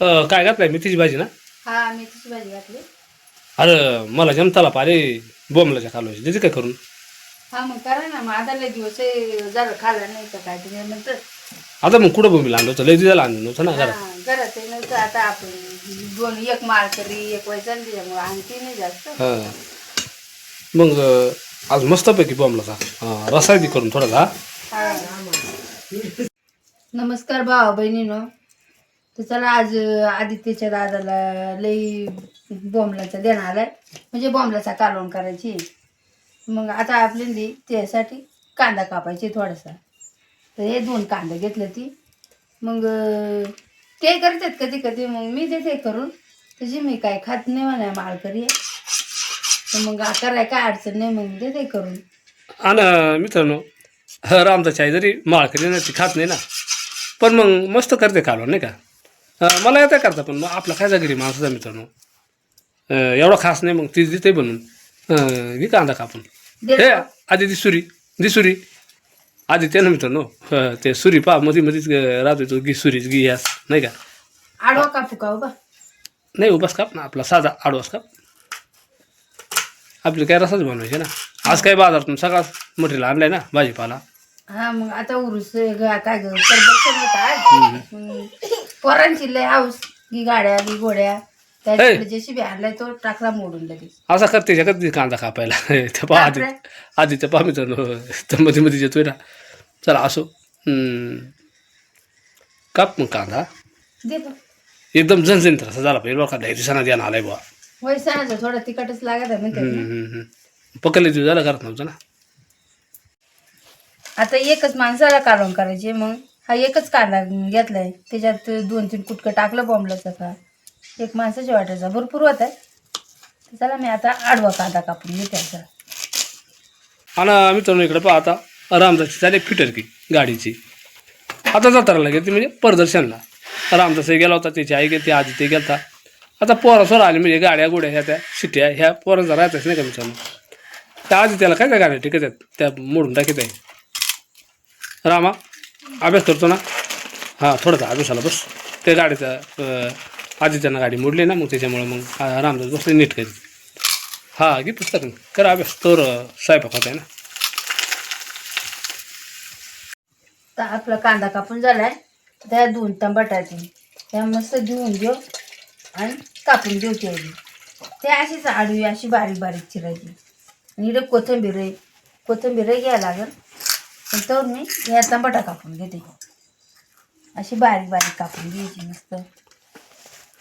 अं, काय घातलाय? मेथीची भाजी ना? हा मेथीची भाजी घातली. अरे मला जमताला पारे बोंबलाच्या कालवायची त्याची काय करून? हा मग करा ना. मग आता लय दिवस खाल्ला नाही तर काय आता मग कुठं बोंबीला आणलं होतं? लय दिवसाला आणलं नव्हतं ना घरात हा, घरात. आहे नंतर आता आपण दोन एक माळ तरी एक वय चालली त्याच्यामुळे आणखी नाही जास्त. हा. मग अं, आज मस्तपैकी बोंबलाचा हा करून थोडासा हा. नमस्कार भावा बहिणीनो तर चला आज आदित्यच्या दादाला लई बॉम्बलाचा देणार आलाय. म्हणजे बॉम्बलाचा कालवण करायची. मग आता आपल्याला त्यासाठी कांदा कापायचे थोडासा. तर हे दोन कांदा घेतलं ती. मग ते करतात कधी कधी. मग मी देते करून. त्याची मी काय खात नाही म्हणा माळकरी. आहे. तर मग कराय काय अडचण नाही मग देते करून. आणि मित्रांनो रामचा आई जरी माळकरी ना ती खात नाही ना. पण मग मस्त करते कालवण नाही का? मला येतं करता पण मग आपला काय घरी माणसाचा मित्रांनो. एवढा खास नाही मग ती देते बनून. घे कांदा कापून. हे आधी ती सुरी दी सुरी. आधी ते ना मित्रांनो ते सुरी पा मध्ये मध्येच राहतो तो गी सुरीच गी यास नाही का? आडवा कापू का उभा? नाही उपास काप ना आपला साधा आडवास काप. आपली काय रसाच बनवायचे ना. आज काय बाजारातून सगळाच मटेरियल आणलाय ना भाजीपाला? हा मग आता उरुस ग- पोरांची लय हाऊस. गी गाड्या गी घोड्या. त्याच्याकडे जशी बी आणलाय तो टाकला मोडून लगेच. असा करते का कधी कांदा कापायला? त्या पहा आधी. आधी त्या पहा मित्रांनो तर मध्ये मध्ये येतोय ना. चला असो. काप मग कांदा. दे बा. एकदम झणझणीत असा झाला पाहिजे बघा. लय दिवसांना द्यायला आलाय बुवा. होय सांगायचं थोडा तिखटच लागत आहे म्हणतात हम्म, ना. हम्म, हम्म. पकडले दिवस झाला करत नव्हतं ना? आता एकच माणसाला काढून करायचे मग. हा एकच कांदा घेतलाय. त्याच्यात दोन तीन कुटकं टाकलं बॉम्बलाचं का एक माणसाच्या वाटायचा. भरपूर होत आहे. चला मी आता आडवा कांदा कापून घेते आता. आणि मित्रांनो इकडे पहा आता. रामदासची झाली फिटर की गाडीची. आता जत्राला गेली म्हणजे प्रदर्शनला. रामदास गेला होता त्याची आई गेली आधी ते गेलता. आता पोरासोर आले आली म्हणजे गाड्या गोड्या ह्या त्या शिट्या ह्या पोरांचा राहतच नाही का मित्रांनो? त्या आधी त्याला काय त्या गाड्या टिकत आहेत? त्या मोडून टाकत आहे. रामा अभ्यास करतो ना? हां थोडासा अभ्यासाला बस. त्या गाडीचा अं, आधी त्यांना गाडी मोडली ना मग त्याच्यामुळं मग रामदास बसले नीट करीत हां घे पुस्तक करा अभ्यास. तर स्वयंपाक होत आहे ना? तर आपला कांदा कापून झालाय. त्या दोन टमाटाचे त्या मस्त धुवून घेऊ आणि कापून घेऊ ते त्या अशीच आडवी अशी बारीक बारीक चिरायची. आणि इकडे कोथिंबीर आहे. कोथिंबीर घ्यायला लागेल. पण तर मी ह्या टमाटा कापून घेते. अशी बारीक बारीक कापून घ्यायची मस्त.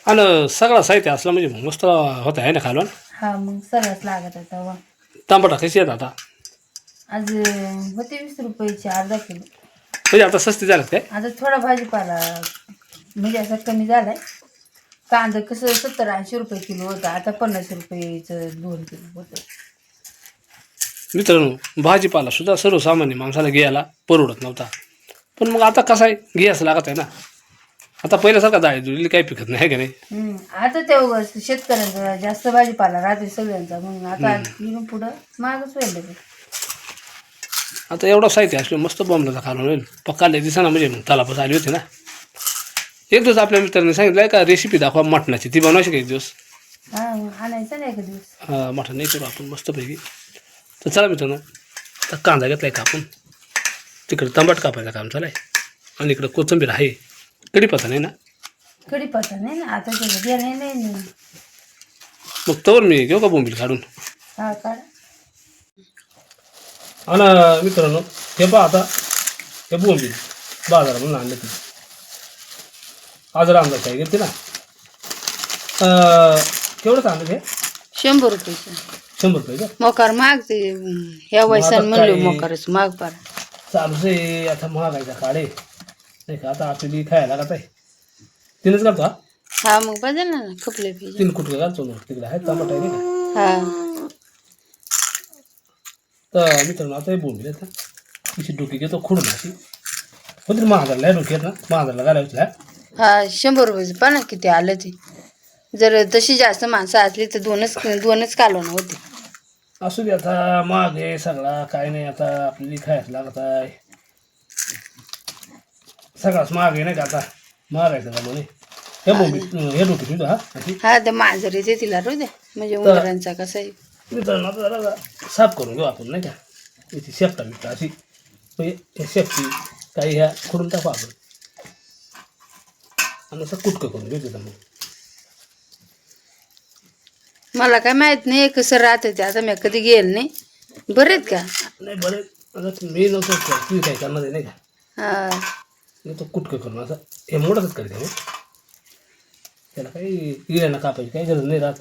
आणि सगळं साहित्य असलं म्हणजे मग मस्त होत आहे ना खालून? हा मग सगळंच लागत आहे तेव्हा. तांबटा कशी येत आता? आज होते वीस रुपयाचे अर्धा किलो. म्हणजे आता सस्ती झालं काय आता थोडा भाजीपाला म्हणजे असं कमी झालाय. कांदा कसं सत्तर ऐंशी रुपये किलो होतं आता पन्नास रुपयेचं दोन किलो होतं मित्रांनो भाजीपाला सुद्धा सर्वसामान्य माणसाला घ्यायला परवडत नव्हता. पण मग आता कसं आहे? घ्यायचं लागत आहे ना. आता पहिल्यासारखा डाळी जुळली काही पिकत नाही का नाही? हम्म. आता ते शेतकऱ्यांचा जास्त भाजीपाला राहते सगळ्यांचा. आता इकडून पुढं मागच होईल लगेच. आता एवढं साहित्य असलं मस्त बॉम्बलाचा खालून होईल. पक्काले दिसाना म्हणजे मग तलापच आली होती ना. एक दिवस आपल्या मित्रांनी सांगितलं का रेसिपी दाखवा मटणाची. ती बनवायची का एक दिवस? हा आणायचं नाही एका दिवस. मटण नाही करू आपण मस्तपैकी. तर चला मित्रांनो तर कांदा घेतलाय कापून. तिकडे तंबाट कापायचं काम चालू आहे. आणि इकडं कोथिंबीर आहे. कढीपत्ता नाही ना? कढीपत्ता नाही ना? आता त्याचं नाही मग तवर मी घेऊ का बोंबील काढून? हा काढ. आणि मित्रांनो हे पहा आता हे बोंबील बाजारामधून आणले ती. आज रामदास काय घेते ना. अं, केवढंच आणलं ते? शंभर रुपयाचं शंभर रुपये का? मोकार माग ते ह्या वयसान आता म्हणलो काय? मोकारच माग पार। चालूच आहे आता महागायचा काढे नाही का आता आपली खायला लागत आहे तीनच घालतो हा? हा मग बदल ना खपले पाहिजे तीन कुठं घालतो ना तिकडे आहे टमाटा आहे नाही का हा। तर मित्रांनो आता हे बोंबील आहेत तिची डोकी घेतो खुडून अशी होती महागाला आहे डोकी ना? महागाला घालायचं हा शंभर रुपयाचं पण किती आलं ते जर तशी जास्त माणसं असली तर दोनच दोनच कालवण होते। असू दे आता माग आहे सगळा काय नाही आता आपल्याला खायचं लागत आहे सगळाच महाग आहे नाही का आता? महागायचं का म्हणे हे बोंबी हे डोकी तुझं हा. हा ते मांजर येते तिला रू द्या म्हणजे उंदरांचा कसा आहे. मित्रांनो आता जरा साफ करून घेऊ आपण नाही का? इथे शेपटा मिठा अशी. म्हणजे हे शेपटी काही ह्या खुडून टाकू आपण. आणि असं कुटकं करून घेऊ तिथं मग. मला काय माहीत नाही कसं राहतं ते. आता मी कधी गेल नाही. बरे आहेत का? नाही बरे आता मी नव्हतं करत, तुम्ही काय करणार आहे नाही का? हा. मी तो कुटकं करून असं हे मोठंच करते त्याला काही कापायची काही गरज नाही राहत.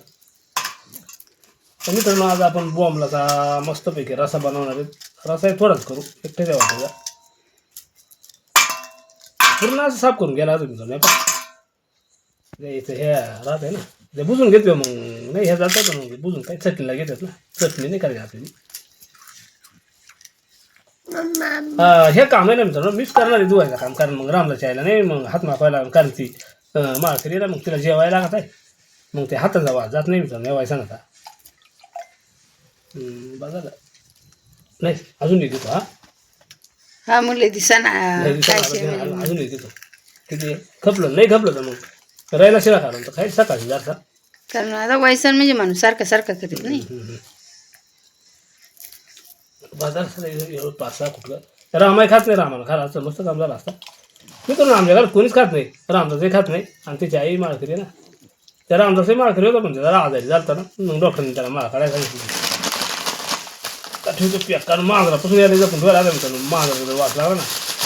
तर मित्रांनो आज आपण बॉम्बलाचा मस्तपैकी रसा बनवणार आहे. रसा थोडाच करू. एकटे द्यावा त्याचा पूर्ण असं साफ करून गेला तुम्ही हे हे राहत आहे ना. ते बुजून घेतलं मग. नाही ह्या जातात मग बुजून काही चटणीला घेतात ना. चटणी नाही करायची आपल्याला हा, हे काम आहे ना मित्रांनो मीच करणार आहे धुवायचं काम कारण मग रामला यायला नाही मग हात मापायला कारण ती माळकरी ना मग तिला जेवायला लागत आहे. मग ते हाताचा वाज जात नाही मित्रांनो जेवायचा ना बघा. नाही अजून एक देतो हा. हा मुले दिसा ना काय. अजून एक देतो. किती खपलं नाही खपलं तर मग. राहिला शिळा काढून तर काही सकाळची जास्त कारण आता वयसन म्हणजे माणूस सारखं सारखं करीत नाही बाजार पाच सहा कुठलं रामाय खात नाही रामाला खाला असतं मस्त काम झालं असतं मी तर आमच्या घरात कोणीच खात नाही रामदासही खात नाही आणि त्याची आई माळकरी ना त्या रामदासही माळकरी होता पण त्याला आजारी झालता ना मग डॉक्टरने त्याला माळ काढायला सांगितलं का ठेवतो पिया कारण मांजरापासून यायला जपून ठेवायला लागलं मित्रांनो मांजरा जर वाच लागला ना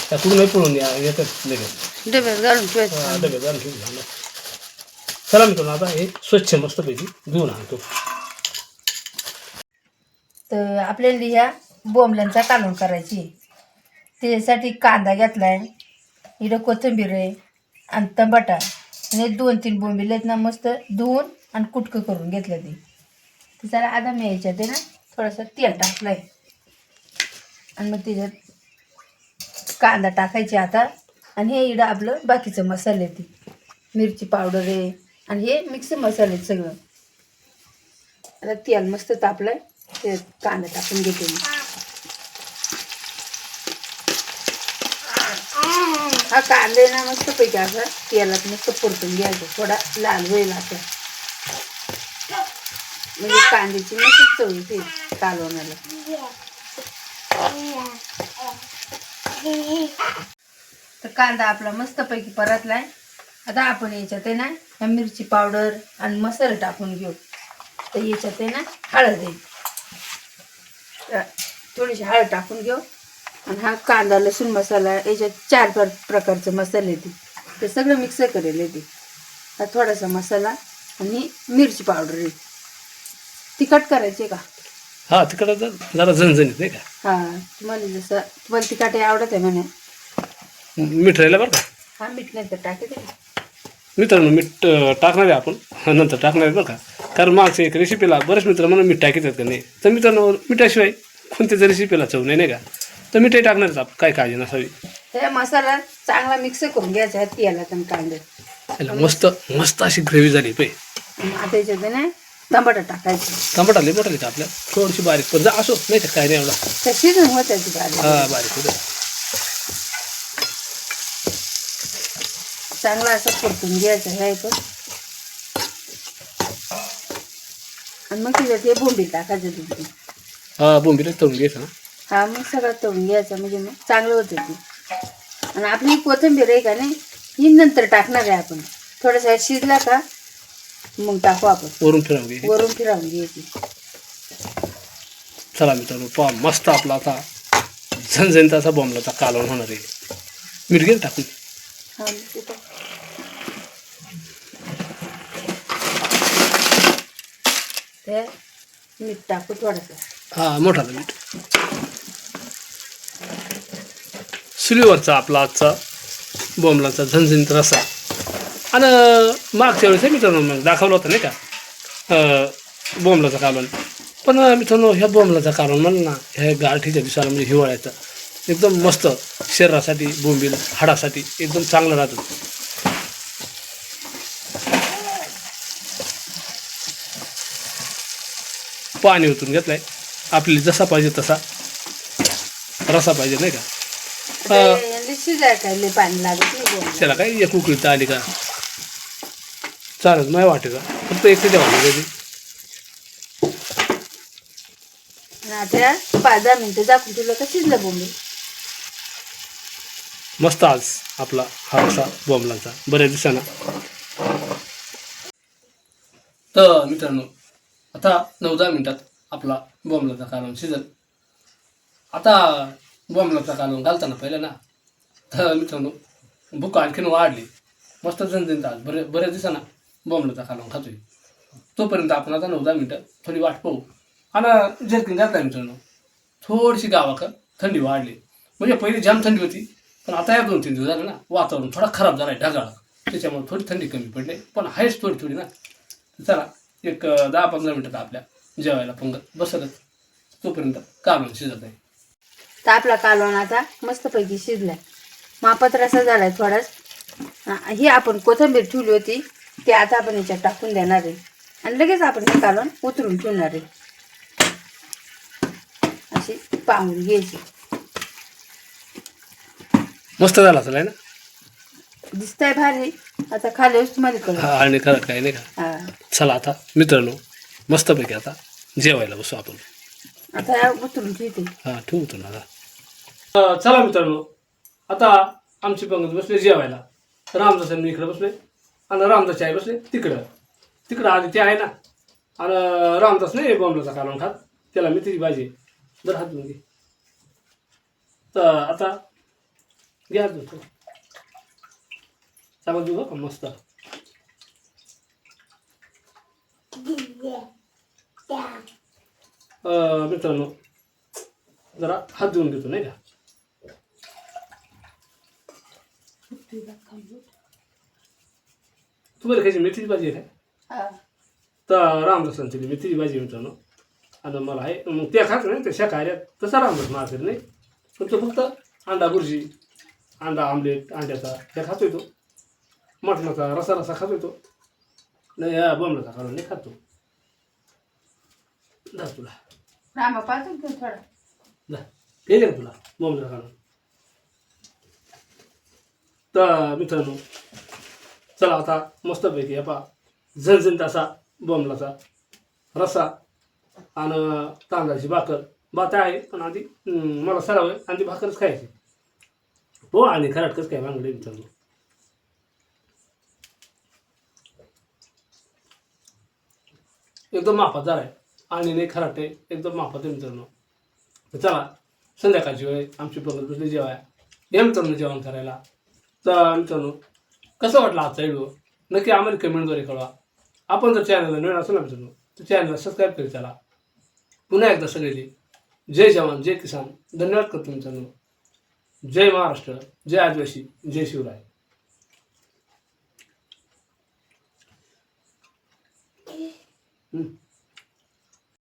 त्या कुठूनही पळून या येतात लगेच डब्यात घालून ठेवायचं डब्यात आणून ठेवून. चला मित्रांनो आता हे स्वच्छ मस्तपैकी धुवून आणतो. तर आपल्याला ह्या बोंबल्यांचा कालवण करायची त्याच्यासाठी कांदा घेतलाय इकडं कोथिंबीर आहे आणि टमाटा आणि दोन तीन बोंबील आहेत ना मस्त धुवून आणि कुटकं करून घेतलं ते. तर जरा आधा मी याच्यात ना थोडंसं तेल टाकलंय. आणि मग त्याच्यात कांदा टाकायचे आता. आणि हे इडं आपलं बाकीचं मसाले ते मिरची पावडर आहे आणि हे मिक्स मसाले सगळं. आता तेल मस्त तापलंय. ते कांदा टाकून घेते मी. हा कांदे ना मस्त पैकी असा तेलात मस्त परतून घ्यायचं. थोडा लाल होईल असा म्हणजे कांद्याची मस्त चव येते कालवण्याला तर कांदा आपला मस्त पैकी परतलाय. आता आपण याच्यात आहे ना ह्या मिरची पावडर आणि मसाला टाकून घेऊ. तर याच्यात आहे ना हळद आहे. थोडीशी हळद टाकून घेऊ. आणि हा कांदा लसूण मसाला याच्यात चार प्र प्रकारचे मसाले येते. ते सगळं मिक्स करेल येते. हा थोडासा मसाला आणि मिरची पावडर आहे तिखट करायचे का? हा तिकडं जर झणझणीत नाही का? हा तुम्हाला जसं तुम्हाला तिखट आवडत आहे म्हणे. मीठ राहिलं बरं का? हा मीठ नाही तर टाकते मित्रांनो मीठ टाकणार आहे आपण. नंतर टाकणार आहे बरं का. कारण मागच्या एक रेसिपीला बरेच मित्र म्हणून मीठ टाकीतात का नाही. तर मित्रांनो मिठाशिवाय कोणत्याच रेसिपीला चव नाही नाही का? तर मिठही टाकणारच आपण काय काळजी नसावी. मसाला चांगला मिक्स करून घ्यायचा आहे तेलात आणि त्याला मस्त मस्त अशी ग्रेव्ही झाली आणि आता याच्यात आहे ना टमाटर टाकायचं. टमाटा लई मोठा आपल्या. थोडीशी बारीक पण जा असो नाही काय नाही एवढा. शिजून होत्या ती भाजी हा बारीक होतं चांगला असं परतून घ्यायचं हे पण आणि मग तिच्यात हे बोंबी टाकायचं तिथे हा बोंबीला तळून घ्यायचं हा मग सगळं तळून घ्यायचं म्हणजे मग चांगलं होतं ते. आणि आपली कोथिंबीर आहे का नाही ही नंतर टाकणार आहे आपण. थोडंसं शिजला का मग टाकू आपण. वरून फिरवून घे वरून फिरवून घ्यायची. चला मित्रांनो पहा मस्त आपला आता झणझणीत असा बॉम्बलाचा कालवण होणार आहे. घे टाकून. हा मग ते. ते मीठ टाकू थोडंसं. हा मोठा मीठ. चुलीवरचा आपला आजचा बॉम्बलाचा झणझणीत रसा आणि मागच्या वेळेस मित्रांनो मग दाखवलं होतं नाही का? अं, कारण कालवण. पण मित्रांनो ह्या बॉम्बलाचा कालवण म्हणलं ना ह्या गारठीच्या दिवसाला म्हणजे हिवाळ्याचं. एकदम मस्त शरीरासाठी बोंबील हाडासाठी एकदम चांगलं राहतं. पाणी ओतून घेतलंय. आपल्याला जसा पाहिजे तसा. रसा पाहिजे नाही का. त्याला काय एक उकळीत आली का? चालेल नाही वाटेल फक्त एक आणि आता पाच दहा मिनिटं दाखवून तुला का शिजलं बोंबील मस्त आज आपला हा असा बॉम्बलांचा बऱ्याच दिवसानं. तर मित्रांनो आता नऊ दहा मिनटात आपला बॉम्बलाचा कालवण शिजल. आता बॉम्बलाचा कालवण घालताना पहिलं ना तर मित्रांनो भूक आणखीन वाढली. मस्त जनजन आज. बरे बऱ्याच दिवसांना बॉम्बलाचा कालवण खातोय. तोपर्यंत आपण आता नऊ दहा मिनटं थोडी वाट पाहू. आणि जर्किन घातला मित्रांनो थोडीशी गावाकडं थंडी वाढली. म्हणजे पहिली जाम थंडी होती पण आता या दोन तीन दिवस झाले ना वातावरण थोडा खराब झाला आहे ढगाळ. त्याच्यामुळे थोडी थंडी कमी पडली पण आहेच थोडी थोडी ना चला एक दहा पंधरा मिनिटात आपल्या जेवायला पंगत बसलच तोपर्यंत कालवण शिजत आहे तर आपला कालवण आता मस्तपैकी शिजलाय. मापात रसा झालाय थोडाच. हा, आपण कोथिंबीर ठेवली होती ते आता आपण याच्यात टाकून देणार आहे. आणि लगेच आपण हे कालवण उतरून ठेवणार आहे. अशी पाहून घ्यायची. मस्त झाला असेल ना? दिसतंय भारी. आता खाल्यावर तुम्हाला कळलं. हा आणि खरं काय नाही का? हा. चला आता मित्रांनो मस्तपैकी आता जेवायला बसू आपण. आता उतरून ठेवते हा ठेवतो ना आता चला मित्रांनो आता आमची पंगत बसले जेवायला. रामदास मी इकडे बसले आणि रामदासची आई बसले तिकडं. तिकडं आधी ते आहे ना. आणि रामदास नाही बॉम्बलाचा कालवण खात. त्याला मी तिची भाजी जर हात धुवून घे तर आता घ्या हात धुतो चांगलं देऊ का? मस्त? अं, मित्रांनो जरा हात धुवून घेतो नाही का? तुम्हाला खायची मेथीची भाजी आहे हा. तर रामदासांची मेथीची भाजी मित्रांनो. आणि मला आहे मग त्या खात नाही त्या आहेत. तसा रामदास मारते नाही. पण तो फक्त अंडा बुर्जी अंडा आमलेट अंड्याचा त्या खातोय तो. मटणाचा रसा रसा खातोय तो. नाही या बमणाचा काढून नाही खातो. जा तुला. रामा पाहतो घेऊन थोडा. जा. केले का तुला बॉम्बला काढून तर मित्रांनो चला आता मस्तपैकी पा झणझणीत असा बॉम्बलाचा रस्सा आणि तांदळाची भाकर. भात आहे पण आधी मला सराव आणि ती भाकरच खायची. हो आणि खराट कसं काय मागले मित्रांनो? एकदम माफादार झाला आहे आणि नाही खराटे एकदम माफत आहे मित्रांनो. तर चला संध्याकाळची वेळ आमची पंगत बसली जेवाय या मित्रांनो जेवण करायला. तर मित्रांनो कसं वाटलं आजचा व्हिडिओ नक्की आम्हाला कमेंटद्वारे कळवा. आपण जर चॅनलला नवीन असेल ना मित्रांनो तर चॅनलला सबस्क्राईब करीत चला पुन्हा एकदा सगळे जय जवान जय किसान. धन्यवाद करतो मित्रांनो. जय महाराष्ट्र जय आदिवासी जय शिवराय. हम्म.